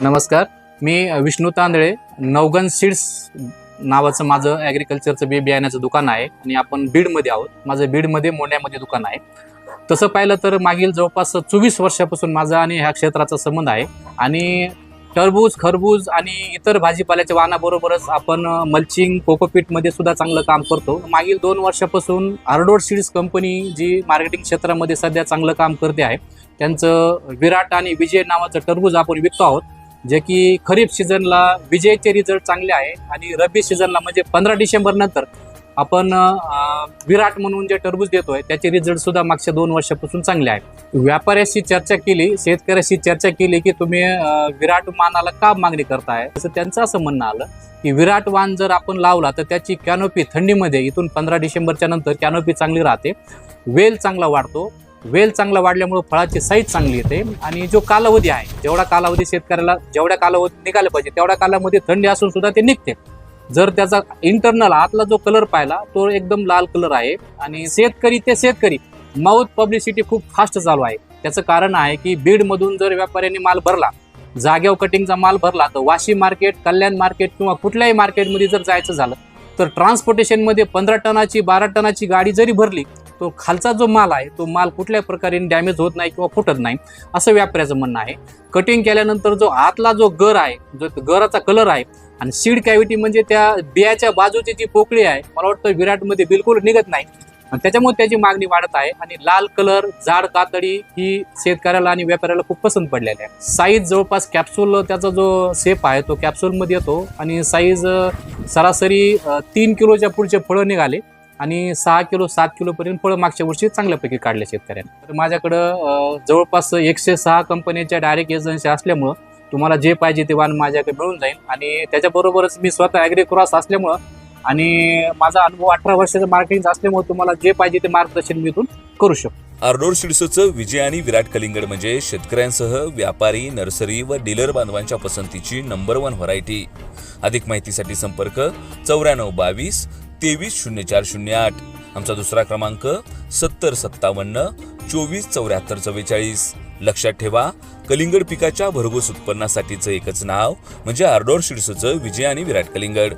नमस्कार. मी विष्णू तांदळे नवगन सीड्स नावाचं माझं ॲग्रिकल्चरचं बी बियाण्याचं दुकान आहे आणि आपण बीडमध्ये आहोत. माझं बीडमध्ये मोंड्यामध्ये दुकान आहे. तसं पाहिलं तर मागील जवळपास चोवीस वर्षापासून माझा आणि ह्या क्षेत्राचा संबंध आहे आणि टरबूज खरबूज आणि इतर भाजीपाल्याच्या वाहनाबरोबरच आपण मल्चिंग कोकोपीटमध्ये सुद्धा चांगलं काम करतो. मागील दोन वर्षापासून आर्डोड सीड्स कंपनी जी मार्केटिंग क्षेत्रामध्ये सध्या चांगलं काम करते आहे त्यांचं विराट आणि विजय नावाचं टरबूज आपण विकतो आहोत. जे की खरीप सीझनला विजयचे रिझल्ट चांगले आहे आणि रब्बी सीझनला म्हणजे पंधरा डिसेंबर नंतर आपण विराट म्हणून जे टरबूज देतोय त्याचे रिझल्ट सुद्धा मागच्या दोन वर्षापासून चांगले आहे व्यापाऱ्याशी चर्चा केली शेतकऱ्याशी चर्चा केली की तुम्ही विराट वाहनाला का मागणी करताय? तसं त्यांचं असं म्हणणं आलं की विराट वाहन जर आपण लावला तर त्याची कॅनोपी थंडीमध्ये इथून पंधरा डिसेंबरच्या नंतर कॅनोपी चांगली राहते. वेल चांगला वाढतो. वेल चांगला वाढल्यामुळे फळाची साईज चांगली येते. आणि जो कालावधी आहे जेवढा कालावधी शेतकऱ्याला जेवढ्या कालावधी निघाले पाहिजे तेवढ्या कालामध्ये थंडी असून सुद्धा ते निघते. जर त्याचा इंटरनल आतला जो कलर पाहिला तो एकदम लाल कलर आहे. आणि शेतकरी ते शेतकरी. माउथ पब्लिसिटी खूप फास्ट चालू आहे. त्याचं कारण आहे की बीडमधून जर व्यापाऱ्यांनी माल भरला जाग्यावर कटिंगचा माल भरला तर वाशी मार्केट कल्याण मार्केट किंवा कुठल्याही मार्केटमध्ये जर जायचं झालं तर ट्रान्सपोर्टेशनमध्ये पंधरा टनाची बारा टनाची गाडी जरी भरली तो खालचा जो माल आहे तो माल कुठल्या प्रकारे डॅमेज होत नाही किंवा फुटत नाही असं व्यापाऱ्याचं म्हणणं आहे. कटिंग केल्यानंतर जो आतला जो गर आहे जो गराचा कलर आहे आणि सीड कॅव्हिटी म्हणजे त्या बियाच्या बाजूची जी पोकळी आहे मला वाटतं विराटमध्ये बिलकुल निघत नाही. आणि त्याच्यामुळे त्याची मागणी वाढत आहे आणि लाल कलर जाड कातडी ही शेतकऱ्याला आणि व्यापाऱ्याला खूप पसंत पडलेली आहे. साईज जवळपास कॅप्सूल त्याचा जो शेप आहे तो कॅप्सूलमध्ये येतो आणि साईज सरासरी तीन किलोच्या पुढचे फळं निघाले. आणि सहा किलो सात किलोपर्यंत फळं मागच्या वर्षी चांगल्यापैकी काढले शेतकऱ्यांनी. तर माझ्याकडं जवळपास एकशे सहा कंपन्यांच्या डायरेक्ट एजन्सी असल्यामुळं तुम्हाला जे पाहिजे ते वाहन माझ्याकडे मिळून जाईल. आणि त्याच्याबरोबरच मी स्वतः ॲग्री क्रॉस असल्यामुळं आणि माझा अनुभव अठरा वर्षाचा मार्केटिंग असल्यामुळे तुम्हाला जे पाहिजे ते मार्गदर्शन मी इथून करू शकतो. आर्डोर शिडसोचं विजय आणि विराट कलिंगड म्हणजे शेतकऱ्यांसह व्यापारी नर्सरी व डीलर बांधवांच्या पसंतीची नंबर वन व्हरायटी अधिक माहितीसाठी संपर्क चौऱ्याण्णव बावीस तेवीस शून्य चार शून्य आठ. आमचा दुसरा क्रमांक सत्तर सत्तावन्न चोवीस चौऱ्याहत्तर चव्वेचाळीस. लक्षात ठेवा कलिंगड पिकाच्या भरघोस उत्पन्नासाठीचं एकच नाव म्हणजे आर्डोर शिडसोचं विजय आणि विराट कलिंगड.